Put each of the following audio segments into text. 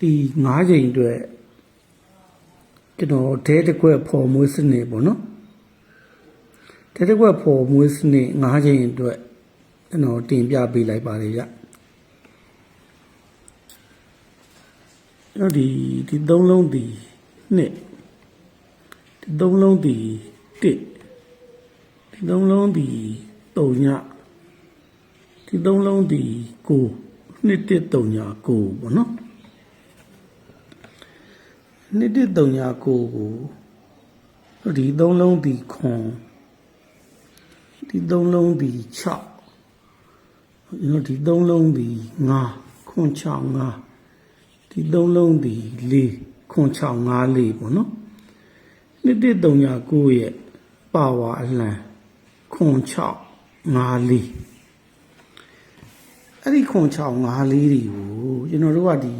ဒီ9ချိန်အတွက်ကျွန်တော်ဒဲတစ်ခွက်ဖော်မွေးစနစ်ပေါ့နော်ဒဲတစ်ခွက်ဖော်မွေးစနစ်9ချိန်အတွက်ကျွန်တော်တင်ပြပေးလိုက်ပါတယ်ဗျကျွန်တော်ဒီဒီသုံးလုံးဒီနှစ်ဒီသုံးလုံးဒီတစ်ဒီသုံးလုံးဒီတုံညဒီသုံးလုံးဒီကိုနှစ်တစ်တုံညကိုပေါ့နော် နှစ်တစ်တုံညာကိုကိုဒီသုံးလုံးဒီခွန်ဒီသုံးလုံးဒီ6ကျွန်တော်ဒီသုံးလုံးဒီ9ခွန်6 9ဒီသုံးလုံးဒီ4ခွန်6 5 4ပေါ့နော်နှစ်တစ်တုံညာကိုရဲ့ပါဝါအလံခွန်6 5 4အဲ့ဒီခွန်6 5 4တွေကိုကျွန်တော်တို့ကဒီ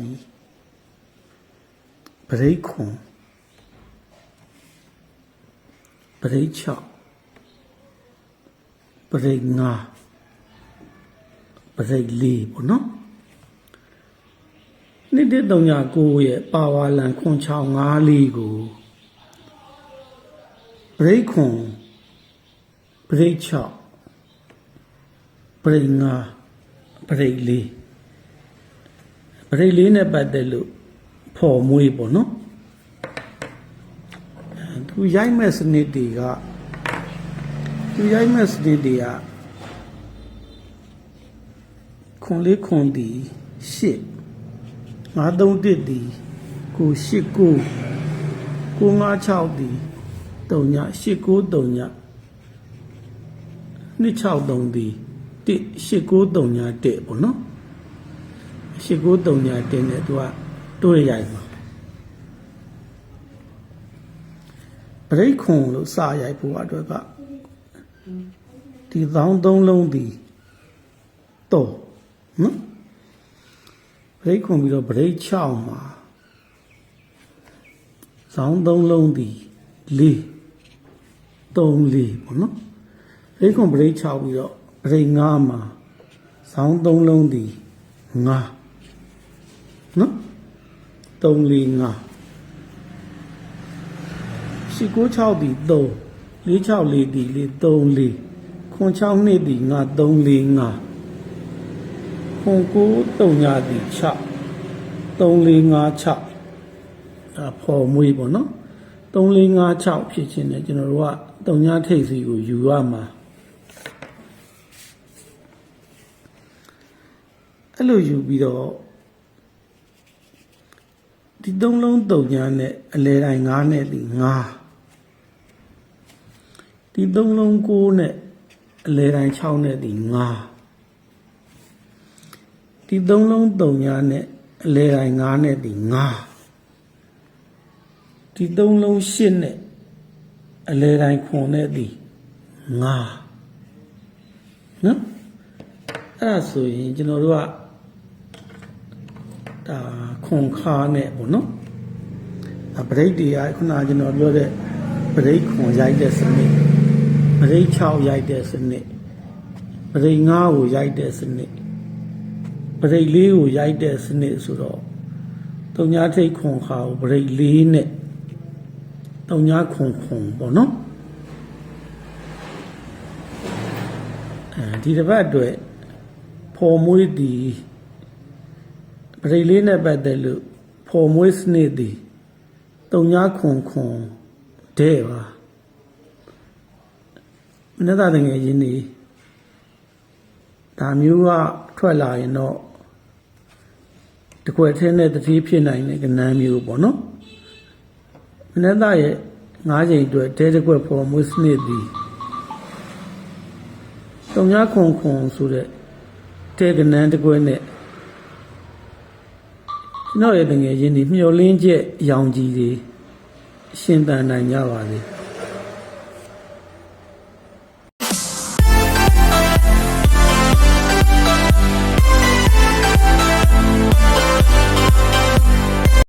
ပရိတ်ခွန်ပရိတ်6ပရိတ်9ပရိတ်4ပေါ့နော်နေ့တစ်တုံညာကိုရဲ့ပါဝါလန်ခွန်6 5 4ကိုပရိတ်ခွန်ပရိတ်6ပရိတ်9ပရိတ်4ပရိတ်4နဲ့ပတ်သက်လို့ ဖော်မွေးပေါ့နော်အဲသူရိုက်မဲ့စနစ်တွေကသူရိုက်မဲ့စနစ်တွေကခွန်လေးခွန်ဒီရှစ်ငါသုံးတစ်ဒီကိုရှစ်ကိုကိုငါ6ဒီတုံညရှစ်ကိုတုံညနှစ်6တုံဒီတစ်ရှစ်ကိုတုံညတစ်ပေါ့နော်ရှစ်ကိုတုံညတစ်နဲ့သူက တို့ရိုက်မှာပရိတ်ခွန်လို့စရိုက်ဖို့အတွက်ကဒီသောင်းသုံးလုံးဒီတော့နော်ပရိတ်ခွန်ပြီးတော့ပရိတ်6မှာသောင်းသုံးလုံးဒီ4 3 4ပေါ့နော်ပရိတ်ခွန်ပရိတ်6ပြီးတော့ပရိတ်9မှာသောင်းသုံးလုံးဒီ9နော် 3 4 5ရှိကို6ဒီ3 4 6 4ဒီ4 3 4ခွန်6နှစ်ဒီ5 3 4 5ခွန်9 3ညဒီ6 3 4 5 6အဖော်မွေးပေါ့နော်3 4 5 6ဖြစ်ခြင်းနဲ့ကျွန်တော်တို့က3ညထိပ်စီကိုယူရမှာအဲ့လိုယူပြီးတော့ ဒီသုံးလုံးတုံညာနဲ့အလဲတိုင်း9နဲ့ဒီ9ဒီသုံးလုံး9နဲ့အလဲတိုင်း6နဲ့ဒီ9ဒီသုံးလုံးတုံညာနဲ့အလဲတိုင်း9နဲ့ဒီ9ဒီသုံးလုံး8နဲ့အလဲတိုင်း9နဲ့ဒီ9နော်အဲ့ဒါဆိုရင်ကျွန်တော်တို့က ဒါခွန်ခါနဲ့ပေါ့နော်အပရိတ်တွေကခုနကကျွန်တော်ပြောတဲ့ပရိတ်ခွန်ရိုက်တဲ့စနစ်ပရိတ်6ရိုက်တဲ့စနစ်ပရိတ်9ကိုရိုက်တဲ့စနစ်ပရိတ်4ကိုရိုက်တဲ့စနစ်ဆိုတော့တုံညာထိတ်ခွန်ခါကိုပရိတ်4နဲ့တုံညာခွန်ခွန်ပေါ့နော်အဲဒီတစ်ပတ်အတွက်ဖော်မွေးတည်ပ ရိလေးနဲ့ပတ်သက်လို့ဖော်မွေးစနစ်သည်တုံညာခွန်ခွန်တဲ့ပါမနေ့ကတကယ်ရင်းနေဒါမျိုးကထွက်လာရင်တော့တကွက်ထဲနဲ့တတိဖြစ်နိုင်တဲ့ကဏ္ဍမျိုးပေါ့နော်မနေ့ကရဲ့၅ချိန်အတွက်တဲတကွက်ဖော်မွေးစနစ်သည်တုံညာခွန်ခွန်ဆိုတဲ့တဲကဏ္ဍတကွက်နဲ့ ကျွန်တော်ရဲ့တငယ်ချင်းဒီမျောလင်းချက်ရောင်ကြီးတွေရှင်တန်နိုင်ကြပါလေ